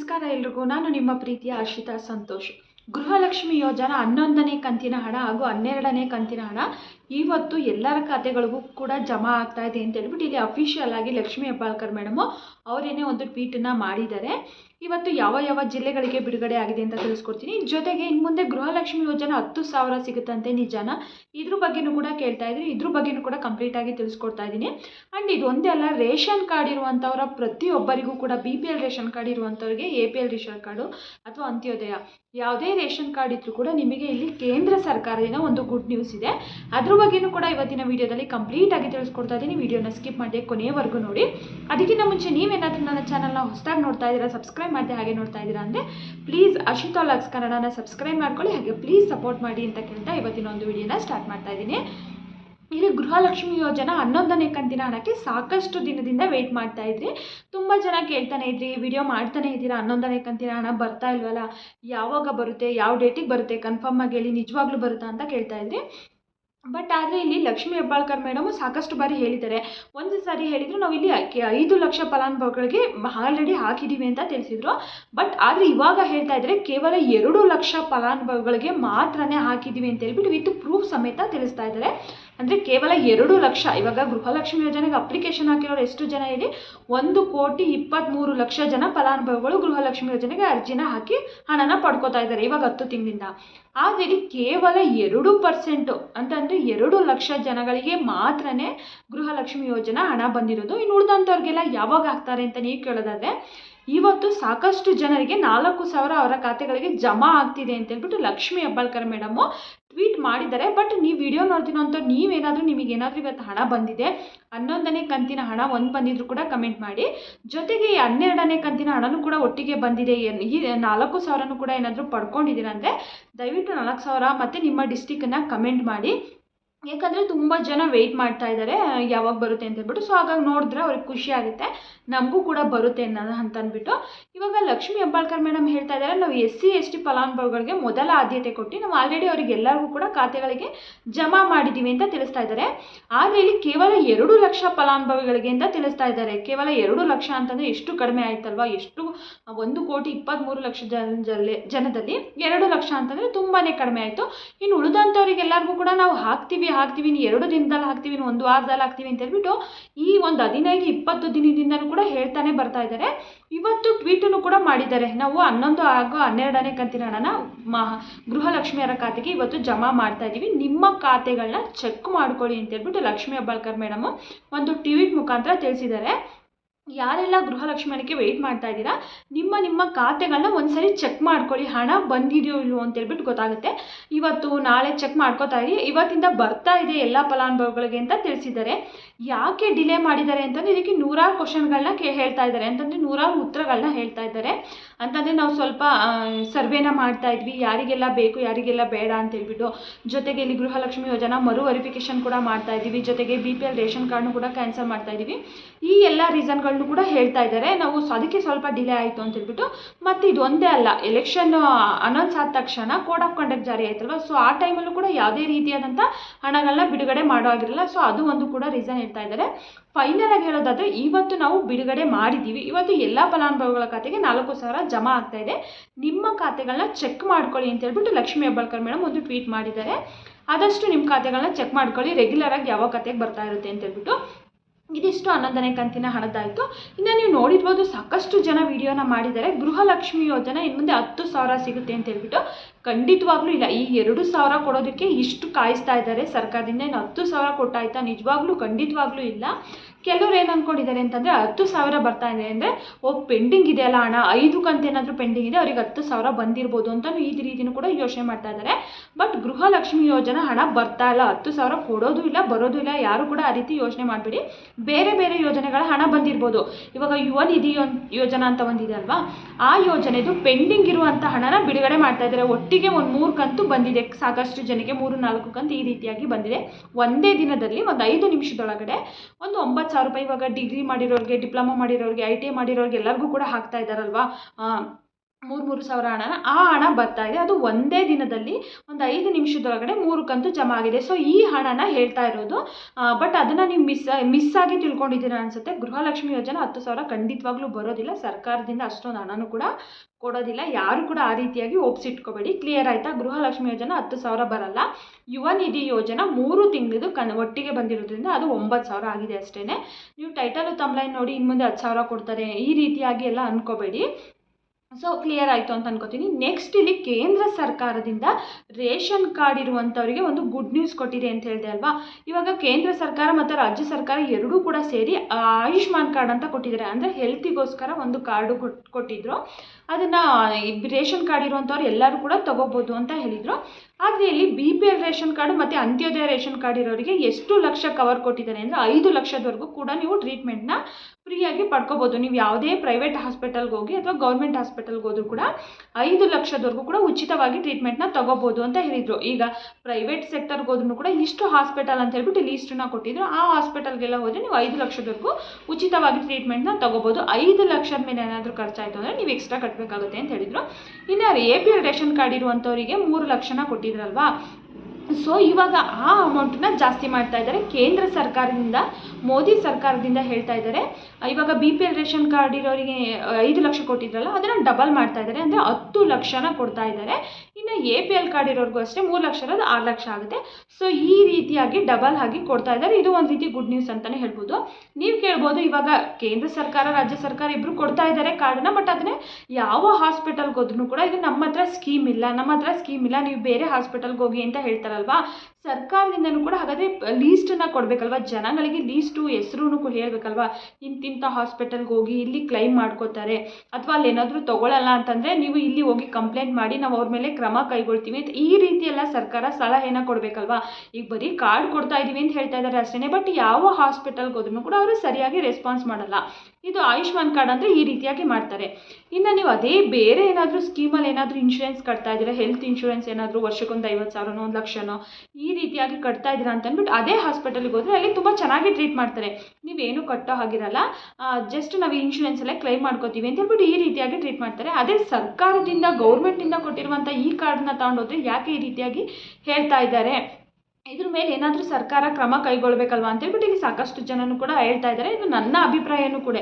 ನಮಸ್ಕಾರ ಎಲ್ರಿಗೂ. ನಾನು ನಿಮ್ಮ ಪ್ರೀತಿಯ ಅರ್ಷಿತಾ ಸಂತೋಷ್. ಗೃಹಲಕ್ಷ್ಮಿ ಯೋಜನಾ ಹನ್ನೊಂದನೇ ಕಂತಿನ ಹಣ ಹಾಗೂ ಹನ್ನೆರಡನೇ ಕಂತಿನ ಹಣ ಇವತ್ತು ಎಲ್ಲರ ಖಾತೆಗಳಿಗೂ ಕೂಡ ಜಮಾ ಆಗ್ತಾ ಇದೆ ಅಂತ ಹೇಳ್ಬಿಟ್ಟು ಇಲ್ಲಿ ಅಫಿಷಿಯಲ್ ಆಗಿ ಲಕ್ಷ್ಮೀ ಹೆಬ್ಬಾಳ್ಕರ್ ಮೇಡಮು ಅವರೇನೇ ಒಂದು ಟ್ವೀಟನ್ನು ಮಾಡಿದ್ದಾರೆ. ಇವತ್ತು ಯಾವ ಯಾವ ಜಿಲ್ಲೆಗಳಿಗೆ ಬಿಡುಗಡೆ ಆಗಿದೆ ಅಂತ ತಿಳಿಸ್ಕೊಡ್ತೀನಿ. ಜೊತೆಗೆ ಇನ್ನು ಮುಂದೆ ಗೃಹಲಕ್ಷ್ಮಿ ಯೋಜನೆ ಹತ್ತು ಸಾವಿರ ಸಿಗುತ್ತಂತೆ ನಿಜಾನ. ಇದ್ರ ಬಗ್ಗೆನೂ ಕೂಡ ಕೇಳ್ತಾ ಇದ್ದೀನಿ. ಇದ್ರ ಬಗ್ಗೆನೂ ಕೂಡ ಕಂಪ್ಲೀಟಾಗಿ ತಿಳಿಸ್ಕೊಡ್ತಾ ಇದ್ದೀನಿ. ಆ್ಯಂಡ್ ಇದು ಒಂದೇ ಅಲ್ಲ, ರೇಷನ್ ಕಾರ್ಡ್ ಇರುವಂಥವರ ಪ್ರತಿಯೊಬ್ಬರಿಗೂ ಕೂಡ B P L ration card ಇರುವಂಥವ್ರಿಗೆ A P L ration card ಅಥವಾ ಅಂತ್ಯೋದಯ. ಯಾವುದೇ ರೇಷನ್ ಕಾರ್ಡ್ ಇದ್ರೂ ಕೂಡ ನಿಮಗೆ ಇಲ್ಲಿ ಕೇಂದ್ರ ಸರ್ಕಾರದಿಂದ ಒಂದು ಗುಡ್ ನ್ಯೂಸ್ ಇದೆ. ಅದ್ರ ಬಗ್ಗೆನೂ ಕೂಡ ಇವತ್ತಿನ ವಿಡಿಯೋದಲ್ಲಿ ಕಂಪ್ಲೀಟಾಗಿ ತಿಳಿಸ್ಕೊಡ್ತಾ ಇದ್ದೀನಿ. ವಿಡಿಯೋನ ಸ್ಕಿಪ್ ಮಾಡಿದೆ ಕೊನೆಯವರೆಗೂ ನೋಡಿ. ಅದಕ್ಕಿಂತ ಮುಂಚೆ ನೀವೇನಾದರೂ ನನ್ನ ಚಾನಲ್ನ ಹೊಸದಾಗಿ ನೋಡ್ತಾ ಇದ್ದೀರಾ ಸಬ್ಸ್ಕ್ರೈಬ್ ಮಾಡದೆ ಹಾಗೆ ನೋಡ್ತಾ ಇದ್ದೀರಾ ಅಂದರೆ ಪ್ಲೀಸ್ ಅಶಿತಾ ಲಾಕ್ಸ್ ಕನ್ನಡನ ಸಬ್ಸ್ಕ್ರೈಬ್ ಮಾಡ್ಕೊಳ್ಳಿ. ಹಾಗೆ ಪ್ಲೀಸ್ ಸಪೋರ್ಟ್ ಮಾಡಿ ಅಂತ ಕೇಳ್ತಾ ಇವತ್ತಿನ ಒಂದು ವಿಡಿಯೋನ ಸ್ಟಾರ್ಟ್ ಮಾಡ್ತಾ ಇದ್ದೀನಿ. ಇಲ್ಲಿ ಗೃಹಲಕ್ಷ್ಮಿ ಯೋಜನಾ ಹನ್ನೊಂದನೇ ಕಂತಿನ ಹಣಕ್ಕೆ ಸಾಕಷ್ಟು ದಿನದಿಂದ ವೆಯ್ಟ್ ಮಾಡ್ತಾ ಇದ್ರಿ. ತುಂಬ ಜನ ಕೇಳ್ತಾನೆ ಇದ್ರಿ ವಿಡಿಯೋ ಮಾಡ್ತಾನೆ ಇದ್ದೀರಾ, ಹನ್ನೊಂದನೇ ಕಂತಿನ ಹಣ ಬರ್ತಾ ಇಲ್ವಲ್ಲ? ಯಾವಾಗ ಬರುತ್ತೆ, ಯಾವ ಡೇಟಿಗೆ ಬರುತ್ತೆ? ಕನ್ಫರ್ಮ್ ಆಗಿ ಹೇಳಿ, ನಿಜವಾಗ್ಲೂ ಬರುತ್ತಾ ಅಂತ ಕೇಳ್ತಾ ಇದ್ರಿ. ಬಟ್ ಆದರೆ ಇಲ್ಲಿ ಲಕ್ಷ್ಮೀ ಹೆಬ್ಬಾಳ್ಕರ್ ಮೇಡಮು ಸಾಕಷ್ಟು ಬಾರಿ ಹೇಳಿದ್ದಾರೆ. ಒಂದು ಸಾರಿ ಹೇಳಿದರು ನಾವು ಇಲ್ಲಿ ಐದು ಲಕ್ಷ ಫಲಾನುಭವಿಗಳಿಗೆ ಆಲ್ರೆಡಿ ಹಾಕಿದ್ದೀವಿ ಅಂತ ತಿಳಿಸಿದ್ರು. ಬಟ್ ಆದರೆ ಇವಾಗ ಹೇಳ್ತಾ ಇದ್ದಾರೆ, ಕೇವಲ ಎರಡು ಲಕ್ಷ ಫಲಾನುಭವಿಗಳಿಗೆ ಮಾತ್ರನೇ ಹಾಕಿದ್ದೀವಿ ಅಂತ ಹೇಳ್ಬಿಟ್ಟು ವಿತ್ ಪ್ರೂಫ್ ಸಮೇತ ತಿಳಿಸ್ತಾ ಇದ್ದಾರೆ. ಅಂದರೆ ಕೇವಲ ಎರಡು ಲಕ್ಷ. ಇವಾಗ ಗೃಹಲಕ್ಷ್ಮಿ ಯೋಜನೆಗೆ ಅಪ್ಲಿಕೇಶನ್ ಹಾಕಿರೋರು ಎಷ್ಟು ಜನ ಇದೆ ಒಂದು ಕೋಟಿ ಇಪ್ಪತ್ತ್ಮೂರು ಲಕ್ಷ ಜನ ಫಲಾನುಭವಿಗಳು ಗೃಹಲಕ್ಷ್ಮಿ ಯೋಜನೆಗೆ ಅರ್ಜಿನ ಹಾಕಿ ಹಣನ ಪಡ್ಕೋತಾ ಇದ್ದಾರೆ ಇವಾಗ ಹತ್ತು ತಿಂಗಳಿಂದ. ಆದರೆ ಕೇವಲ ಎರಡು ಪರ್ಸೆಂಟು ಅಂತಂದರೆ ಎರಡು ಲಕ್ಷ ಜನಗಳಿಗೆ ಮಾತ್ರನೇ ಗೃಹಲಕ್ಷ್ಮಿ ಯೋಜನೆ ಹಣ ಬಂದಿರೋದು. ಇನ್ನು ಉಳಿದಂಥವ್ರಿಗೆಲ್ಲ ಯಾವಾಗ ಹಾಕ್ತಾರೆ ಅಂತ ನೀವು ಕೇಳೋದಾದರೆ, ಇವತ್ತು ಸಾಕಷ್ಟು ಜನರಿಗೆ ನಾಲ್ಕು ಸಾವಿರ ಅವರ ಖಾತೆಗಳಿಗೆ ಜಮಾ ಆಗ್ತಿದೆ ಅಂತ ಹೇಳ್ಬಿಟ್ಟು ಲಕ್ಷ್ಮಿ ಹೆಬ್ಬಾಳ್ಕರ್ ಮೇಡಮು ಟ್ವೀಟ್ ಮಾಡಿದ್ದಾರೆ, ಬಟ್ ನೀವು ವಿಡಿಯೋ ಅಂತ ನೀವೇನಾದರೂ ನಿಮಗೆ ಏನಾದರೂ ಇವತ್ತು ಹಣ ಬಂದಿದೆ, ಹನ್ನೊಂದನೇ ಕಂತಿನ ಹಣ ಒಂದು ಬಂದಿದ್ರು ಕೂಡ ಕಮೆಂಟ್ ಮಾಡಿ. ಜೊತೆಗೆ ಹನ್ನೆರಡನೇ ಕಂತಿನ ಹಣನೂ ಕೂಡ ಒಟ್ಟಿಗೆ ಬಂದಿದೆ ಈ ನಾಲ್ಕು ಸಾವಿರನೂ ಕೂಡ ಏನಾದರೂ ಪಡ್ಕೊಂಡಿದ್ದೀರ ಅಂದರೆ, ದಯವಿಟ್ಟು ನಾಲ್ಕು ಸಾವಿರ ಮತ್ತು ನಿಮ್ಮ ಡಿಸ್ಟಿಕನ್ನು ಕಮೆಂಟ್ ಮಾಡಿ. ಯಾಕಂದರೆ ತುಂಬ ಜನ ವೆಯ್ಟ್ ಮಾಡ್ತಾ ಇದ್ದಾರೆ ಯಾವಾಗ ಬರುತ್ತೆ ಅಂತ ಹೇಳ್ಬಿಟ್ಟು. ಸೊ ಹಾಗಾಗಿ ನೋಡಿದ್ರೆ ಅವ್ರಿಗೆ ಖುಷಿ ಆಗುತ್ತೆ. ನಮಗೂ ಕೂಡ ಬರುತ್ತೆ ಅನ್ನೋದು ಅಂತ ಅಂದ್ಬಿಟ್ಟು. ಇವಾಗ ಲಕ್ಷ್ಮಿ ಹೆಬ್ಬಾಳ್ಕರ್ ಮೇಡಮ್ ಹೇಳ್ತಾ ಇದ್ದಾರೆ ನಾವು ಎಸ್ ಸಿ, ಎಸ್ ಟಿ ಫಲಾನುಭವಿಗಳಿಗೆ ಮೊದಲ ಆದ್ಯತೆ ಕೊಟ್ಟು, ನಾವು ಆಲ್ರೆಡಿ ಅವರಿಗೆ ಎಲ್ಲರಿಗೂ ಕೂಡ ಖಾತೆಗಳಿಗೆ ಜಮಾ ಮಾಡಿದ್ದೀವಿ ಅಂತ ತಿಳಿಸ್ತಾ ಇದ್ದಾರೆ ಆದರೆ ಇಲ್ಲಿ ಕೇವಲ ಎರಡು ಲಕ್ಷ ಫಲಾನುಭವಿಗಳಿಗೆ ಅಂತ ತಿಳಿಸ್ತಾ ಇದ್ದಾರೆ ಕೇವಲ ಎರಡು ಲಕ್ಷ ಅಂತಂದರೆ ಎಷ್ಟು ಕಡಿಮೆ ಆಯ್ತಲ್ವಾ? ಎಷ್ಟು, ಒಂದು ಕೋಟಿ ಇಪ್ಪತ್ತ್ಮೂರು ಲಕ್ಷ ಜನದಲ್ಲಿ ಜನದಲ್ಲಿ ಎರಡು ಲಕ್ಷ ಅಂತಂದರೆ ತುಂಬಾ ಕಡಿಮೆ ಆಯಿತು. ಇನ್ನು ಉಳಿದಂಥವ್ರಿಗೆಲ್ಲರಿಗೂ ಕೂಡ ನಾವು ಹಾಕ್ತೀವಿ ಹಾಕ್ತೀವಿ ಇನ್ನು ಎರಡು ದಿನದಲ್ಲಿ ಹಾಕ್ತೀವಿ ಇನ್ನು ಒಂದು ವಾರದಲ್ಲಿ ಹಾಕ್ತೀವಿ ಅಂತ ಹೇಳ್ಬಿಟ್ಟು ಈ ಒಂದು ಹದಿನೈದು, ಇಪ್ಪತ್ತು ದಿನದಿಂದನೂ ಕೂಡ ಹೇಳ್ತಾನೆ ಬರ್ತಾ ಇದ್ದಾರೆ ಇವತ್ತು ಟ್ವೀಟನ್ನು ಕೂಡ ಮಾಡಿದ್ದಾರೆ. ನಾವು ಹನ್ನೊಂದು ಹಾಗೂ ಹನ್ನೆರಡನೇ ಕಂತಿನ ಹಣನ ಮಾ ಗೃಹಲಕ್ಷ್ಮಿಯರ ಖಾತೆಗೆ ಇವತ್ತು ಜಮಾ ಮಾಡ್ತಾ ಇದ್ದೀವಿ ನಿಮ್ಮ ಖಾತೆಗಳನ್ನ ಚೆಕ್ ಮಾಡ್ಕೊಳ್ಳಿ ಅಂತ ಹೇಳ್ಬಿಟ್ಟು ಲಕ್ಷ್ಮೀ ಹೆಬ್ಬಾಳ್ಕರ್ ಮೇಡಮ್ ಒಂದು ಟ್ವೀಟ್ ಮುಖಾಂತರ ತಿಳಿಸಿದ್ದಾರೆ. ಯಾರೆಲ್ಲ ಗೃಹಲಕ್ಷ್ಮಿ ಹಣಕ್ಕೆ ವೆಯ್ಟ್ ಮಾಡ್ತಾ ಇದ್ದೀರಾ, ನಿಮ್ಮ ನಿಮ್ಮ ಖಾತೆಗಳನ್ನ ಒಂದ್ಸರಿ ಚೆಕ್ ಮಾಡ್ಕೊಳ್ಳಿ. ಹಣ ಬಂದಿದೆಯೋ ಇಲ್ವೋ ಅಂತ ಹೇಳ್ಬಿಟ್ಟು ಗೊತ್ತಾಗುತ್ತೆ. ಇವತ್ತು ನಾಳೆ ಚೆಕ್ ಮಾಡ್ಕೋತಾ ಇರಿ. ಇವತ್ತಿಂದ ಬರ್ತಾ ಇದೆ ಎಲ್ಲ ಫಲಾನುಭವಿಗಳಿಗೆ ಅಂತ ತಿಳಿಸಿದ್ದಾರೆ. ಯಾಕೆ ಡಿಲೇ ಮಾಡಿದ್ದಾರೆ ಅಂತಂದರೆ ಇದಕ್ಕೆ ನೂರಾರು ಕ್ವಶನ್ಗಳನ್ನ ಕೇ ಹೇಳ್ತಾ ಇದ್ದಾರೆ. ಅಂತಂದರೆ ನೂರಾರು ಉತ್ತರಗಳನ್ನ ಹೇಳ್ತಾ ಇದ್ದಾರೆ. ಅಂತಂದರೆ ನಾವು ಸ್ವಲ್ಪ ಸರ್ವೇನ ಮಾಡ್ತಾ ಇದ್ವಿ. ಯಾರಿಗೆಲ್ಲ ಬೇಕು, ಯಾರಿಗೆಲ್ಲ ಬೇಡ ಅಂತ ಹೇಳ್ಬಿಟ್ಟು. ಜೊತೆಗೆ ಇಲ್ಲಿ ಗೃಹಲಕ್ಷ್ಮಿ ಯೋಜನಾ ಮರು ವೆರಿಫಿಕೇಶನ್ ಕೂಡ ಮಾಡ್ತಾ ಇದ್ದೀವಿ. ಜೊತೆಗೆ ಬಿ ಪಿ ಎಲ್ ರೇಷನ್ ಕಾರ್ಡ್ನು ಕೂಡ ಕ್ಯಾನ್ಸಲ್ ಮಾಡ್ತಾ ಇದ್ದೀವಿ. ಈ ಎಲ್ಲ ರೀಸನ್ಗಳನ್ನು ಕೂಡ ಹೇಳ್ತಾ ಇದ್ದಾರೆ. ನಾವು ಅದಕ್ಕೆ ಸ್ವಲ್ಪ ಡಿಲೇ ಆಯಿತು ಅಂತ ಹೇಳ್ಬಿಟ್ಟು. ಮತ್ತು ಇದು ಒಂದೇ ಅಲ್ಲ. ಎಲೆಕ್ಷನ್ ಅನೌನ್ಸ್ ಆದ ತಕ್ಷಣ ಕೋಡ್ ಆಫ್ ಕಂಡಕ್ಟ್ ಜಾರಿ ಆಯ್ತಲ್ವ? ಸೊ ಆ ಟೈಮಲ್ಲೂ ಕೂಡ ಯಾವುದೇ ರೀತಿಯಾದಂಥ ಹಣಗಳನ್ನ ಬಿಡುಗಡೆ ಮಾಡೋ ಆಗಿರಲ್ಲ ಸೊ ಅದು ಒಂದು ಕೂಡ ರೀಸನ್ ಹೇಳ್ತಾ ಇದ್ದಾರೆ. ಫೈನಲ್ ಆಗಿ ಹೇಳೋದಾದ್ರೆ, ಇವತ್ತು ನಾವು ಬಿಡುಗಡೆ ಮಾಡಿದ್ದೀವಿ. ಇವತ್ತು ಎಲ್ಲ ಫಲಾನುಭವಿಗಳ ಖಾತೆಗೆ ನಾಲ್ಕು ಸಾವಿರ ಜಮಾ ಆಗ್ತಾ ಇದೆ. ನಿಮ್ಮ ಖಾತೆಗಳನ್ನ ಚೆಕ್ ಮಾಡ್ಕೊಳ್ಳಿ ಅಂತ ಹೇಳ್ಬಿಟ್ಟು ಲಕ್ಷ್ಮೀ ಹೆಬ್ಬಾಳ್ಕರ್ ಮೇಡಮ್ ಒಂದು ಟ್ವೀಟ್ ಮಾಡಿದ್ದಾರೆ. ಆದಷ್ಟು ನಿಮ್ಮ ಖಾತೆಗಳನ್ನ ಚೆಕ್ ಮಾಡ್ಕೊಳ್ಳಿ. ರೆಗ್ಯುಲರ್ ಆಗಿ ಯಾವ ಖಾತೆಗೆ ಬರ್ತಾ ಇರುತ್ತೆ ಅಂತ ಹೇಳ್ಬಿಟ್ಟು. ಇದಿಷ್ಟು ಹನ್ನೊಂದನೇ ಕಂತಿನ ಹಣದ್ದಾಯಿತು ಇನ್ನು ನೀವು ನೋಡಿರ್ಬೋದು ಸಾಕಷ್ಟು ಜನ ವಿಡಿಯೋನ ಮಾಡಿದ್ದಾರೆ. ಗೃಹಲಕ್ಷ್ಮಿ ಯೋಜನೆ ಇನ್ನು ಮುಂದೆ ಹತ್ತು ಸಾವಿರ ಸಿಗುತ್ತೆ ಅಂತ ಹೇಳ್ಬಿಟ್ಟು ಖಂಡಿತವಾಗ್ಲೂ ಇಲ್ಲ. ಈ ಎರಡು ಸಾವಿರ ಕೊಡೋದಕ್ಕೆ ಇಷ್ಟು ಕಾಯಿಸ್ತಾ ಇದ್ದಾರೆ ಸರ್ಕಾರದಿಂದ. ಇನ್ನು ಹತ್ತು ಸಾವಿರ ಕೊಟ್ಟಾಯ್ತಾ? ನಿಜವಾಗ್ಲೂ ಖಂಡಿತವಾಗ್ಲೂ ಇಲ್ಲ. ಕೆಲವ್ರು ಏನು ಅಂದ್ಕೊಂಡಿದ್ದಾರೆ ಅಂತಂದರೆ ಹತ್ತು ಸಾವಿರ ಬರ್ತಾ ಇದೆ ಅಂದರೆ, ಓ ಪೆಂಡಿಂಗ್ ಇದೆಯಲ್ಲ ಹಣ ಐದು ಕಂತು ಏನಾದರೂ ಪೆಂಡಿಂಗ್ ಇದೆ, ಅವ್ರಿಗೆ ಹತ್ತು ಸಾವಿರ ಬಂದಿರ್ಬೋದು ಅಂತ ಈ ರೀತಿನೂ ಕೂಡ ಯೋಚನೆ ಮಾಡ್ತಾ ಇದ್ದಾರೆ. ಬಟ್ ಗೃಹಲಕ್ಷ್ಮಿ ಯೋಜನೆ ಹಣ ಬರ್ತಾ ಇಲ್ಲ, ಹತ್ತು ಸಾವಿರ ಕೊಡೋದು ಇಲ್ಲ, ಬರೋದು ಇಲ್ಲ, ಯಾರು ಕೂಡ ಆ ರೀತಿ ಯೋಚನೆ ಮಾಡಬೇಡಿ. ಬೇರೆ ಬೇರೆ ಯೋಜನೆಗಳ ಹಣ ಬಂದಿರ್ಬೋದು. ಇವಾಗ ಯುವ ನಿಧಿ ಯೋಜನಾ ಅಂತ ಒಂದಿದೆ ಅಲ್ವಾ? ಆ ಯೋಜನೆದು ಪೆಂಡಿಂಗ್ ಇರುವಂಥ ಹಣನ ಬಿಡುಗಡೆ ಮಾಡ್ತಾ ಇದ್ದಾರೆ. ಒಟ್ಟಿಗೆ ಒಂದು ಮೂರು ಕಂತು ಬಂದಿದೆ, ಸಾಕಷ್ಟು ಜನಕ್ಕೆ ಮೂರು ನಾಲ್ಕು ಕಂತು ಈ ರೀತಿಯಾಗಿ ಬಂದಿದೆ. ಒಂದೇ ದಿನದಲ್ಲಿ ಒಂದು ಐದು ನಿಮಿಷದೊಳಗಡೆ, ಒಂದು ಒಂಬತ್ತು ಸಾವಿರ ರೂಪಾಯಿ ಇವಾಗ ಡಿಗ್ರಿ ಮಾಡಿರೋರಿಗೆ ಡಿಪ್ಲೊಮೊ ಮಾಡಿರೋರಿಗೆ ಐ ಟಿ ಐ ಮಾಡಿರೋರಿಗೆ ಎಲ್ಲರಿಗೂ ಕೂಡ ಹಾಕ್ತಾ ಇದ್ದಾರಲ್ವಾ ಮೂರು ಮೂರು ಸಾವಿರ ಹಣನ ಆ ಹಣ ಬರ್ತಾ ಇದೆ ಅದು ಒಂದೇ ದಿನದಲ್ಲಿ ಒಂದು ಐದು ನಿಮಿಷದೊಳಗಡೆ ಮೂರು ಕಂತು ಜಮಾ ಆಗಿದೆ. ಸೊ ಈ ಹಣನ ಹೇಳ್ತಾ ಇರೋದು ಬಟ್ ಅದನ್ನು ನೀವು ಮಿಸ್ ಮಿಸ್ ಆಗಿ ತಿಳ್ಕೊಂಡಿದ್ದೀರಾ ಅನಿಸುತ್ತೆ. ಗೃಹಲಕ್ಷ್ಮಿ ಯೋಜನೆ ಹತ್ತು ಸಾವಿರ ಖಂಡಿತವಾಗ್ಲೂ ಬರೋದಿಲ್ಲ. ಸರ್ಕಾರದಿಂದ ಅಷ್ಟೊಂದು ಹಣನೂ ಕೂಡ ಕೊಡೋದಿಲ್ಲ. ಯಾರು ಕೂಡ ಆ ರೀತಿಯಾಗಿ ಒಪ್ಸಿಟ್ಕೋಬೇಡಿ ಕ್ಲಿಯರ್ ಆಯಿತಾ? ಗೃಹಲಕ್ಷ್ಮಿ ಯೋಜನೆ ಹತ್ತು ಸಾವಿರ ಬರಲ್ಲ. ಯುವ ನಿಧಿ ಯೋಜನೆ ಮೂರು ತಿಂಗಳಿದು ಕನ್, ಒಟ್ಟಿಗೆ ಬಂದಿರೋದ್ರಿಂದ ಅದು ಒಂಬತ್ತು ಸಾವಿರ ಆಗಿದೆ ಅಷ್ಟೇ ನೀವು ಟೈಟಲು ತಮ್ಲೈನ್ ನೋಡಿ ಇನ್ನು ಮುಂದೆ ಹತ್ತು ಸಾವಿರ ಕೊಡ್ತಾರೆ. ಈ ರೀತಿಯಾಗಿ ಎಲ್ಲ ಅಂದ್ಕೋಬೇಡಿ ಸೊ ಕ್ಲಿಯರ್ ಆಯಿತು ಅಂತ ಅನ್ಕೋತೀನಿ. ನೆಕ್ಸ್ಟ್ ಇಲ್ಲಿ ಕೇಂದ್ರ ಸರ್ಕಾರದಿಂದ ರೇಷನ್ ಕಾರ್ಡ್ ಇರುವಂಥವರಿಗೆ ಒಂದು ಗುಡ್ ನ್ಯೂಸ್ ಕೊಟ್ಟಿದೆ ಅಂತ ಹೇಳಿದೆ ಅಲ್ವಾ? ಇವಾಗ ಕೇಂದ್ರ ಸರ್ಕಾರ ಮತ್ತು ರಾಜ್ಯ ಸರ್ಕಾರ ಎರಡೂ ಕೂಡ ಸೇರಿ ಆಯುಷ್ಮಾನ್ ಕಾರ್ಡ್ ಅಂತ ಕೊಟ್ಟಿದ್ದಾರೆ. ಅಂದರೆ ಹೆಲ್ತಿಗೋಸ್ಕರ ಒಂದು ಕಾರ್ಡು ಕೊಟ್, ಕೊಟ್ಟಿದ್ರು. ಅದನ್ನು ರೇಷನ್ ಕಾರ್ಡ್ ಇರುವಂಥವ್ರು ಎಲ್ಲರೂ ಕೂಡ ತೊಗೋಬೋದು ಅಂತ ಹೇಳಿದರು. ಆದರೆ ಇಲ್ಲಿ B P L ration card ಮತ್ತು ಅಂತ್ಯೋದಯ ರೇಷನ್ ಕಾರ್ಡ್ ಇರೋರಿಗೆ ಎಷ್ಟು ಲಕ್ಷ ಕವರ್ ಕೊಟ್ಟಿದ್ದಾರೆ ಅಂದರೆ ಐದು ಲಕ್ಷದವರೆಗೂ ಕೂಡ ನೀವು ಟ್ರೀಟ್ಮೆಂಟ್ನ ಫ್ರೀಯಾಗಿ ಪಡ್ಕೋಬೋದು. ನೀವು ಯಾವುದೇ ಪ್ರೈವೇಟ್ ಹಾಸ್ಪಿಟಲ್ಗೆ ಹೋಗಿ ಅಥವಾ ಗೌರ್ಮೆಂಟ್ ಹಾಸ್ಪಿಟಲ್ಗೆ ಹೋದ್ರು ಕೂಡ ಐದು ಲಕ್ಷದವರೆಗೂ ಕೂಡ ಉಚಿತವಾಗಿ ಟ್ರೀಟ್ಮೆಂಟ್ನ ತಗೋಬೋದು ಅಂತ ಹೇಳಿದರು. ಈಗ ಪ್ರೈವೇಟ್ ಸೆಕ್ಟರ್ಗೆ ಹೋದ್ರೂ ಕೂಡ ಇಷ್ಟು ಹಾಸ್ಪಿಟಲ್ ಅಂತ ಹೇಳ್ಬಿಟ್ಟು ಲೀಸ್ಟನ್ನ ಕೊಟ್ಟಿದ್ರು. ಆ ಹಾಸ್ಪಿಟಲ್ಗೆಲ್ಲ ಹೋದರೆ ನೀವು ಐದು ಲಕ್ಷದವರೆಗೂ ಉಚಿತವಾಗಿ ಟ್ರೀಟ್ಮೆಂಟ್ನ ತಗೋಬೋದು. ಐದು ಲಕ್ಷದ ಮೇಲೆ ಏನಾದರೂ ಖರ್ಚಾಯಿತು ಅಂದರೆ ನೀವು ಎಕ್ಸ್ಟ್ರಾ ಕಟ್ಟಬೇಕಾಗುತ್ತೆ ಅಂತ ಹೇಳಿದ್ರು. ಇನ್ನು A P L ration card ಇರುವಂಥವರಿಗೆ ಮೂರು ಲಕ್ಷನ ಕೊಟ್ಟಿದ್ರಲ್ವಾ? ಸೊ ಇವಾಗ ಆ ಅಮೌಂಟನ್ನ ಜಾಸ್ತಿ ಮಾಡ್ತಾ ಇದ್ದಾರೆ. ಕೇಂದ್ರ ಸರ್ಕಾರದಿಂದ, ಮೋದಿ ಸರ್ಕಾರದಿಂದ ಹೇಳ್ತಾ ಇದ್ದಾರೆ. ಇವಾಗ B P L ration card ಇರೋರಿಗೆ ಐದು ಲಕ್ಷ ಕೊಟ್ಟಿದ್ರಲ್ಲ, ಅದನ್ನು ಡಬಲ್ ಮಾಡ್ತಾ ಇದ್ದಾರೆ. ಅಂದರೆ ಹತ್ತು ಲಕ್ಷನ ಕೊಡ್ತಾ ಇದ್ದಾರೆ. ಇನ್ನು ಎ ಪಿ ಎಲ್ ಕಾರ್ಡ್ ಇರೋರಿಗೂ ಅಷ್ಟೇ ಮೂರು ಲಕ್ಷ ಇರೋದು ಆರು ಲಕ್ಷ ಆಗುತ್ತೆ. ಸೊ ಈ ರೀತಿಯಾಗಿ ಡಬಲ್ ಆಗಿ ಕೊಡ್ತಾ ಇದ್ದಾರೆ. ಇದು ಒಂದು ರೀತಿ ಗುಡ್ ನ್ಯೂಸ್ ಅಂತಲೇ ಹೇಳ್ಬೋದು. ನೀವು ಕೇಳ್ಬೋದು, ಇವಾಗ ಕೇಂದ್ರ ಸರ್ಕಾರ, ರಾಜ್ಯ ಸರ್ಕಾರ ಇಬ್ಬರು ಕೊಡ್ತಾ ಇದ್ದಾರೆ ಕಾರ್ಡನ್ನ ಬಟ್ ಅದನ್ನೇ ಯಾವ ಹಾಸ್ಪಿಟಲ್ಗೆ ಹೋದ್ರೂ ಕೂಡ ಇದು ನಮ್ಮ ಹತ್ರ ಸ್ಕೀಮ್ ಇಲ್ಲ. ನಮ್ಮ ಹತ್ರ ಸ್ಕೀಮ್ ಇಲ್ಲ. ನೀವು ಬೇರೆ ಹಾಸ್ಪಿಟಲ್ಗೆ ಹೋಗಿ ಅಂತ ಹೇಳ್ತಾರಲ್ವಾ? ಸರ್ಕಾರದಿಂದನೂ ಕೂಡ ಹಾಗಾದರೆ ಲೀಸ್ಟನ್ನು ಕೊಡಬೇಕಲ್ವಾ? ಜನಗಳಿಗೆ ಲೀಸ್ಟು ಹೆಸ್ರು ಹೇಳ್ಬೇಕಲ್ವಾ? ಇಂತಿಂಥ ಹಾಸ್ಪಿಟಲ್ಗೆ ಹೋಗಿ ಇಲ್ಲಿ ಕ್ಲೈಮ್ ಮಾಡ್ಕೋತಾರೆ. ಅಥವಾ ಅಲ್ಲಿ ಏನಾದರೂ ತೊಗೊಳ್ಳಲ್ಲ ಅಂತಂದರೆ ನೀವು ಇಲ್ಲಿ ಹೋಗಿ ಕಂಪ್ಲೇಂಟ್ ಮಾಡಿ, ನಾವು ಅವ್ರ ಮೇಲೆ ಕ್ರಮ ಕೈಗೊಳ್ತೀವಿ ಅಂತ ಈ ರೀತಿ ಎಲ್ಲ ಸರ್ಕಾರ ಸಲಹೆನ ಕೊಡಬೇಕಲ್ವಾ? ಈಗ ಬರೀ ಕಾರ್ಡ್ ಕೊಡ್ತಾ ಇದ್ದೀವಿ ಅಂತ ಹೇಳ್ತಾ ಇದ್ದಾರೆ ಅಷ್ಟೇ ಬಟ್ ಯಾವ ಹಾಸ್ಪಿಟಲ್ಗೆ ಹೋದ್ರೂ ಕೂಡ ಅವರು ಸರಿಯಾಗಿ ರೆಸ್ಪಾನ್ಸ್ ಮಾಡಲ್ಲ. ಇದು ಆಯುಷ್ಮಾನ್ ಕಾರ್ಡ್ ಅಂದರೆ ಈ ರೀತಿಯಾಗಿ ಮಾಡ್ತಾರೆ. ಇನ್ನು ನೀವು ಅದೇ ಬೇರೆ ಏನಾದರೂ ಸ್ಕೀಮಲ್ಲಿ ಏನಾದರೂ ಇನ್ಶೂರೆನ್ಸ್ ಕಟ್ತಾ ಇದ್ದೀರಾ? ಹೆಲ್ತ್ ಇನ್ಶೂರೆನ್ಸ್ ಏನಾದರೂ ವರ್ಷಕ್ಕೊಂದು ಐವತ್ತು ಸಾವಿರನೋ, ಒಂದು ಲಕ್ಷನೋ ಈ ರೀತಿಯಾಗಿ ಕಟ್ತಾ ಇದ್ದೀರಾ ಅಂತ ಅಂದ್ಬಿಟ್ಟು ಅದೇ ಹಾಸ್ಪಿಟಲ್ಗೆ ಹೋದರೆ ಅಲ್ಲಿ ತುಂಬ ಚೆನ್ನಾಗಿ ಟ್ರೀಟ್ ಮಾಡ್ತಾರೆ. ನೀವೇನು ಕಟ್ಟೋ ಹಾಗಿರಲ್ಲ. ಜಸ್ಟ್ ನಾವು ಇನ್ಶೂರೆನ್ಸಲ್ಲೇ ಕ್ಲೈಮ್ ಮಾಡ್ಕೋತೀವಿ ಅಂತ ಹೇಳ್ಬಿಟ್ಟು ಈ ರೀತಿಯಾಗಿ ಟ್ರೀಟ್ ಮಾಡ್ತಾರೆ. ಅದೇ ಸರ್ಕಾರದಿಂದ ಗೌರ್ಮೆಂಟಿಂದ ಕೊಟ್ಟಿರುವಂಥ ಈ ಕಾರ್ಡನ್ನ ತಗೊಂಡೋದ್ರೆ ಯಾಕೆ ಈ ರೀತಿಯಾಗಿ ಹೇಳ್ತಾ ಇದ್ದಾರೆ? ಇದ್ರ ಮೇಲೆ ಏನಾದರೂ ಸರ್ಕಾರ ಕ್ರಮ ಕೈಗೊಳ್ಬೇಕಲ್ವಾ ಅಂತೇಳ್ಬಿಟ್ಟು ಇಲ್ಲಿ ಸಾಕಷ್ಟು ಜನನು ಕೂಡ ಹೇಳ್ತಾ ಇದ್ದಾರೆ. ಇದು ನನ್ನ ಅಭಿಪ್ರಾಯನೂ ಕೂಡ.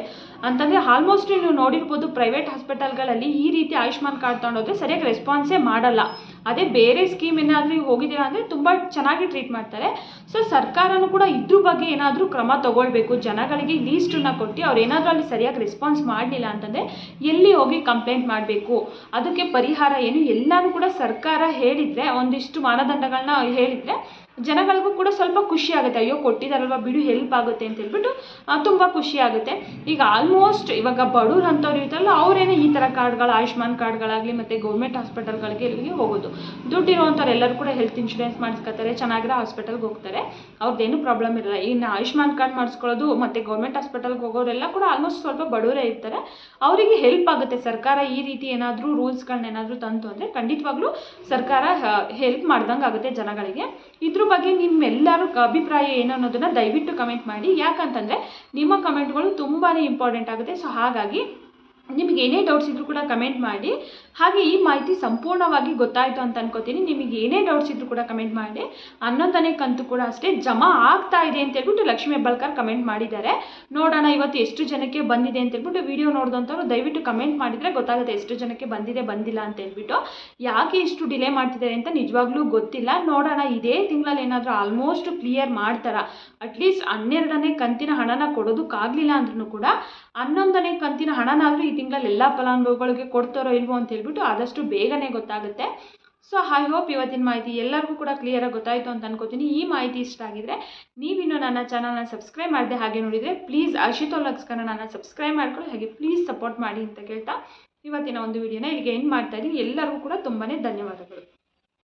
ಅಂತಂದರೆ ಆಲ್ಮೋಸ್ಟ್ ನೀವು ನೋಡಿರ್ಬೋದು ಪ್ರೈವೇಟ್ ಹಾಸ್ಪಿಟಲ್ಗಳಲ್ಲಿ ಈ ರೀತಿ ಆಯುಷ್ಮಾನ್ ಕಾರ್ಡ್ ತೊಗೊಂಡೋದ್ರೆ ಸರಿಯಾಗಿ ರೆಸ್ಪಾನ್ಸೇ ಮಾಡಲ್ಲ. ಅದೇ ಬೇರೆ ಸ್ಕೀಮ್ ಏನಾದರೂ ಹೋಗಿದ್ದೀರಾ ಅಂದರೆ ತುಂಬ ಚೆನ್ನಾಗಿ ಟ್ರೀಟ್ ಮಾಡ್ತಾರೆ. ಸೊ ಸರ್ಕಾರನೂ ಕೂಡ ಇದ್ರ ಬಗ್ಗೆ ಏನಾದರೂ ಕ್ರಮ ತಗೊಳ್ಬೇಕು. ಜನಗಳಿಗೆ ಲೀಸ್ಟನ್ನ ಕೊಟ್ಟು ಅವ್ರು ಏನಾದರೂ ಅಲ್ಲಿ ಸರಿಯಾಗಿ ರೆಸ್ಪಾನ್ಸ್ ಮಾಡಲಿಲ್ಲ ಅಂತಂದರೆ ಎಲ್ಲಿ ಹೋಗಿ ಕಂಪ್ಲೇಂಟ್ ಮಾಡಬೇಕು? ಅದಕ್ಕೆ ಪರಿಹಾರ ಏನು? ಎಲ್ಲನೂ ಕೂಡ ಸರ್ಕಾರ ಹೇಳಿದರೆ, ಒಂದಿಷ್ಟು ಮಾನದಂಡಗಳನ್ನ ಹೇಳಿದರೆ ಜನಗಳಿಗೂ ಕೂಡ ಸ್ವಲ್ಪ ಖುಷಿ ಆಗುತ್ತೆ. ಅಯ್ಯೋ, ಕೊಟ್ಟಿದ್ದಾರಲ್ವ, ಬಿಡು ಹೆಲ್ಪ್ ಆಗುತ್ತೆ ಅಂತ ಹೇಳ್ಬಿಟ್ಟು ತುಂಬ ಖುಷಿ ಆಗುತ್ತೆ. ಈಗ ಆಲ್ಮೋಸ್ಟ್ ಇವಾಗ ಬಡವ್ರು ಅಂಥವ್ರು ಇರ್ತಾರಲ್ಲ, ಅವರೇನೆ ಈ ಥರ ಕಾರ್ಡ್ಗಳು, ಆಯುಷ್ಮಾನ್ ಕಾರ್ಡ್ಗಳಾಗಲಿ ಮತ್ತು ಗೌರ್ಮೆಂಟ್ ಹಾಸ್ಪಿಟಲ್ಗಳಿಗೆ ಇಲ್ಲಿಗೆ ಹೋಗೋದು. ದುಡ್ಡು ಇರೋವಂಥವ್ರು ಎಲ್ಲರೂ ಕೂಡ ಹೆಲ್ತ್ ಇನ್ಶೂರೆನ್ಸ್ ಮಾಡಿಸ್ಕೊತಾರೆ, ಚೆನ್ನಾಗಿರೋ ಹಾಸ್ಪಿಟಲ್ಗೆ ಹೋಗ್ತಾರೆ. ಅವ್ರದ್ದೇನು ಪ್ರಾಬ್ಲಮ್ ಇರಲ್ಲ. ಇನ್ನು ಆಯುಷ್ಮಾನ್ ಕಾರ್ಡ್ ಮಾಡಿಸ್ಕೊಳ್ಳೋದು ಮತ್ತು ಗೌರ್ಮೆಂಟ್ ಹಾಸ್ಪಿಟಲ್ಗೆ ಹೋಗೋರೆಲ್ಲ ಕೂಡ ಆಲ್ಮೋಸ್ಟ್ ಸ್ವಲ್ಪ ಬಡವರೇ ಇರ್ತಾರೆ. ಅವರಿಗೆ ಹೆಲ್ಪ್ ಆಗುತ್ತೆ. ಸರ್ಕಾರ ಈ ರೀತಿ ಏನಾದರೂ ರೂಲ್ಸ್ಗಳನ್ನ ಏನಾದರೂ ತಂತು ಅಂದರೆ ಖಂಡಿತವಾಗ್ಲೂ ಸರ್ಕಾರ ಹೆಲ್ಪ್ ಮಾಡ್ದಂಗೆ ಆಗುತ್ತೆ ಜನಗಳಿಗೆ. ಇದ್ರ ಬಗ್ಗೆ ನಿಮ್ಮೆಲ್ಲರ ಅಭಿಪ್ರಾಯ ಏನು ಅನ್ನೋದನ್ನು ದಯವಿಟ್ಟು ಕಮೆಂಟ್ ಮಾಡಿ. ಯಾಕಂತಂದರೆ ನಿಮ್ಮ ಕಮೆಂಟ್ಗಳು ತುಂಬಾ ಇಂಪಾರ್ಟೆಂಟ್ ಆಗುತ್ತೆ. ಸೊ ಹಾಗಾಗಿ ನಿಮಗೆ ಏನೇ ಡೌಟ್ಸ್ ಇದ್ದರೂ ಕೂಡ ಕಮೆಂಟ್ ಮಾಡಿ. ಹಾಗೆ ಈ ಮಾಹಿತಿ ಸಂಪೂರ್ಣವಾಗಿ ಗೊತ್ತಾಯಿತು ಅಂತ ಅನ್ಕೋತೀನಿ. ನಿಮಗೆ ಏನೇ ಡೌಟ್ಸ್ ಇದ್ದರೂ ಕೂಡ ಕಮೆಂಟ್ ಮಾಡಿ. ಹನ್ನೊಂದನೇ ಕಂತು ಕೂಡ ಅಷ್ಟೇ ಜಮಾ ಆಗ್ತಾ ಇದೆ ಅಂತ ಹೇಳ್ಬಿಟ್ಟು ಲಕ್ಷ್ಮೀ ಹೆಬ್ಬಾಳ್ಕರ್ ಕಮೆಂಟ್ ಮಾಡಿದ್ದಾರೆ. ನೋಡೋಣ ಇವತ್ತು ಎಷ್ಟು ಜನಕ್ಕೆ ಬಂದಿದೆ ಅಂತ ಹೇಳ್ಬಿಟ್ಟು ವಿಡಿಯೋ ನೋಡಿದಂಥವ್ರು ದಯವಿಟ್ಟು ಕಮೆಂಟ್ ಮಾಡಿದರೆ ಗೊತ್ತಾಗುತ್ತೆ ಎಷ್ಟು ಜನಕ್ಕೆ ಬಂದಿದೆ, ಬಂದಿಲ್ಲ ಅಂತ ಹೇಳ್ಬಿಟ್ಟು. ಯಾಕೆ ಇಷ್ಟು ಡಿಲೇ ಮಾಡ್ತಿದ್ದಾರೆ ಅಂತ ನಿಜವಾಗ್ಲೂ ಗೊತ್ತಿಲ್ಲ. ನೋಡೋಣ ಇದೇ ತಿಂಗಳಲ್ಲಿ ಏನಾದರೂ ಆಲ್ಮೋಸ್ಟ್ ಕ್ಲಿಯರ್ ಮಾಡ್ತಾರಾ. ಅಟ್ಲೀಸ್ಟ್ ಹನ್ನೆರಡನೇ ಕಂತಿನ ಹಣನ ಕೊಡೋದಕ್ಕಾಗಲಿಲ್ಲ ಅಂದ್ರೂ ಕೂಡ ಹನ್ನೊಂದನೇ ಕಂತಿನ ಹಣನಾದರೂ ಈ ತಿಂಗಳಲ್ಲಿ ಎಲ್ಲ ಫಲಾನುಭವಿಗಳಿಗೆ ಕೊಡ್ತಾರೋ ಇಲ್ವೋ ಅಂತ ಹೇಳ್ಬಿಟ್ಟು ಆದಷ್ಟು ಬೇಗನೆ ಗೊತ್ತಾಗುತ್ತೆ. ಸೊ ಐ ಹೋಪ್ ಇವತ್ತಿನ ಮಾಹಿತಿ ಎಲ್ಲರಿಗೂ ಕೂಡ ಕ್ಲಿಯರಾಗಿ ಗೊತ್ತಾಯಿತು ಅಂತ ಅನ್ಕೋತೀನಿ. ಈ ಮಾಹಿತಿ ಇಷ್ಟ ಆಗಿದ್ರೆ ನೀವಿನ್ನು ನನ್ನ ಚಾನಲ್ನ ಸಬ್ಸ್ಕ್ರೈಬ್ ಮಾಡಿದೆ ಹಾಗೆ ನೋಡಿದರೆ ಪ್ಲೀಸ್ ಅರ್ಷಿತೋಲಕ್ಸ್ ನನ್ನ ಸಬ್ಸ್ಕ್ರೈಬ್ ಮಾಡ್ಕೊಳ್ಳಿ. ಹಾಗೆ ಪ್ಲೀಸ್ ಸಪೋರ್ಟ್ ಮಾಡಿ ಅಂತ ಕೇಳ್ತಾ ಇವತ್ತಿನ ಒಂದು ವಿಡಿಯೋನ ಇಲ್ಲಿಗೆ ಎಂಡ್ ಮಾಡ್ತಾ ಇದ್ದೀನಿ. ಎಲ್ಲರಿಗೂ ಕೂಡ ತುಂಬಾ ಧನ್ಯವಾದಗಳು.